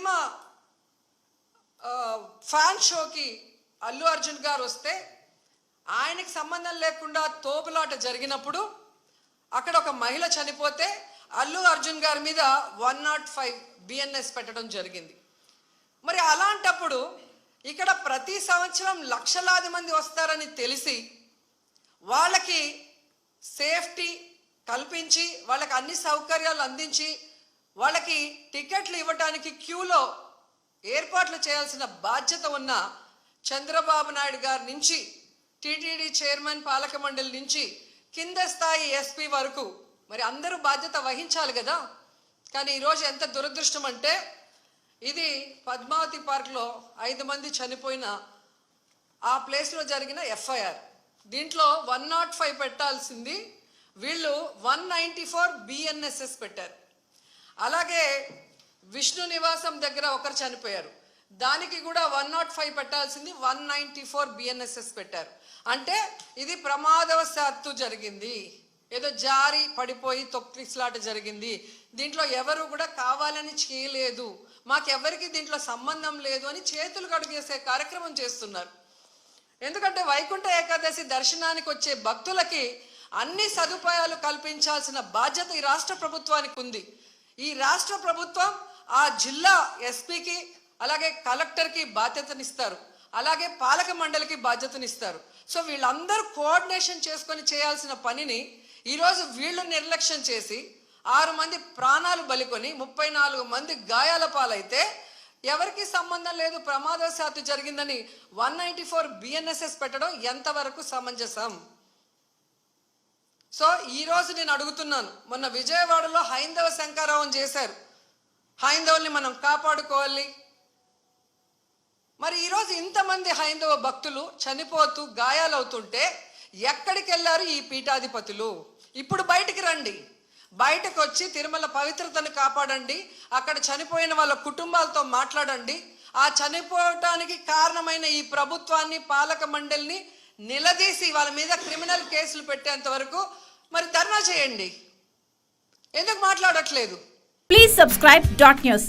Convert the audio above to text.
Cinema fan షోకి అల్లు అర్జున్ గారు వస్తే ఆయనకి సంబంధం లేకుండా తోపులాట జరిగినప్పుడు అక్కడ ఒక మహిళ చనిపోతే అల్లు అర్జున్ గారి మీద వన్ నాట్ ఫైవ్ బిఎన్ఎస్ పెట్టడం జరిగింది. మరి అలాంటప్పుడు ఇక్కడ ప్రతి సంవత్సరం లక్షలాది మంది వస్తారని తెలిసి వాళ్ళకి సేఫ్టీ కల్పించి వాళ్ళకి అన్ని సౌకర్యాలు అందించి వాళ్ళకి టికెట్లు ఇవ్వడానికి క్యూలో ఏర్పాట్లు చేయాల్సిన బాధ్యత ఉన్న చంద్రబాబు నాయుడు గారి నుంచి టీటీడీ చైర్మన్ పాలక మండలి నుంచి కింద స్థాయి ఎస్పీ వరకు మరి అందరూ బాధ్యత వహించాలి కదా. కానీ ఈరోజు ఎంత దురదృష్టం అంటే ఇది పద్మావతి పార్క్లో ఐదు మంది చనిపోయిన ఆ ప్లేస్లో జరిగిన ఎఫ్ఐఆర్. దీంట్లో వన్ నాట్ ఫైవ్ పెట్టాల్సింది వీళ్ళు వన్ నైంటీ ఫోర్ బిఎన్ఎస్ఎస్ పెట్టారు. అలాగే విష్ణు నివాసం దగ్గర ఒకరు చనిపోయారు. దానికి కూడా వన్ నాట్ ఫైవ్ పెట్టాల్సింది వన్ నైంటీ ఫోర్ బిఎన్ఎస్ఎస్ పెట్టారు. అంటే ఇది ప్రమాదవశాత్తు జరిగింది. ఏదో జారి పడిపోయి తొక్కిస్లాట జరిగింది. దీంట్లో ఎవరు కూడా కావాలని చేయలేదు. మాకెవరికి దీంట్లో సంబంధం లేదు అని చేతులు కడుగేసే కార్యక్రమం చేస్తున్నారు. ఎందుకంటే వైకుంఠ ఏకాదశి దర్శనానికి వచ్చే భక్తులకి అన్ని సదుపాయాలు కల్పించాల్సిన బాధ్యత ఈ రాష్ట్ర ప్రభుత్వానికి ఉంది. ఈ రాష్ట్ర ప్రభుత్వం ఆ జిల్లా ఎస్పీకి అలాగే కలెక్టర్కి బాధ్యతనిస్తారు. అలాగే పాలక మండలికి బాధ్యతనిస్తారు. సో వీళ్ళందరూ కోఆర్డినేషన్ చేసుకొని చేయాల్సిన పనిని ఈరోజు వీళ్ళు నిర్లక్ష్యం చేసి ఆరు మంది ప్రాణాలు బలికొని ముప్పై నాలుగు మంది గాయాల పాలైతే ఎవరికి సంబంధం లేదు ప్రమాదవశాత్తు జరిగిందని వన్ నైంటీ ఫోర్ బిఎన్ఎస్ఎస్ పెట్టడం ఎంతవరకు సమంజసం? సో ఈరోజు నేను అడుగుతున్నాను మొన్న విజయవాడలో హైందవ శంకారావం చేశారు. హైందవుల్ని మనం కాపాడుకోవాలి. మరి ఈరోజు ఇంతమంది హైందవ భక్తులు చనిపోతూ గాయాలవుతుంటే ఎక్కడికి వెళ్ళారు ఈ పీఠాధిపతులు? ఇప్పుడు బయటికి రండి. బయటకు వచ్చి తిరుమల పవిత్రతను కాపాడండి. అక్కడ చనిపోయిన వాళ్ళ కుటుంబాలతో మాట్లాడండి. ఆ చనిపోవటానికి కారణమైన ఈ ప్రభుత్వాన్ని పాలక మండలిని నిలదీసి వాళ్ళ మీద క్రిమినల్ కేసులు పెట్టేంత వరకు మరి ధర్నా చేయండి. ఎందుకు మాట్లాడట్లేదు? Please subscribe dot news